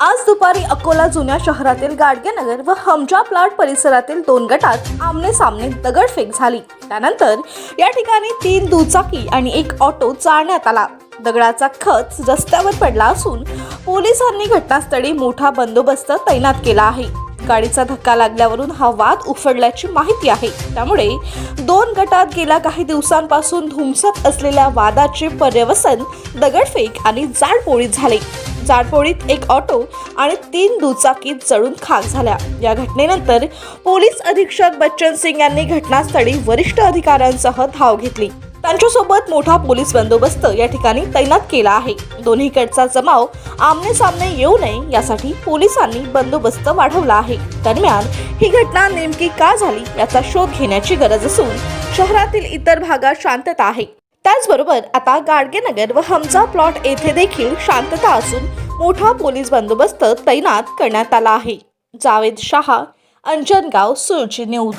आज दुपारी अकोला जुन्या शहरातील गाडगेनगर व हमजा प्लाट परिसरातील दोन गटात आमने सामने दगडफेक झाली. त्यानंतर या ठिकाणी तीन दुचाकी आणि एक ऑटो चाळण्यात आला. दगडाचा खच रस्त्यावर पडला असून पोलिसांनी घटनास्थळी मोठा बंदोबस्त तैनात केला आहे. गाडीचा धक्का लागल्यावरून हा वाद उफडल्याची माहिती आहे. त्यामुळे दोन गटात गेल्या काही दिवसांपासून धुमसत असलेल्या वादाचे पर्यवसन दगडफेक आणि जाळपोळीत झाले. जाळपोळीत एक ऑटो आणि तीन दुचाकी जळून खाक झाल्या. या घटनेनंतर पोलीस अधीक्षक बच्चन सिंग यांनी घटनास्थळी वरिष्ठ अधिकाऱ्यांसह धाव घेतली. त्यांच्यासोबत मोठा पोलीस बंदोबस्त या ठिकाणी तैनात केला आहे. दोन्हीकडचा जमाव आमने सामने येऊ नये यासाठी पोलिसांनी बंदोबस्त वाढवला आहे. दरम्यान ही घटना नेमकी का झाली याचा शोध घेण्याची गरज असून शहरातील इतर भागात शांतता आहे. त्याचबरोबर आता गाडगेनगर व हमजा प्लॉट येथे देखील शांतता असून मोठा पोलीस बंदोबस्त तैनात करण्यात आला आहे. जावेद शहा अंजनगाव सुरजी न्यूज.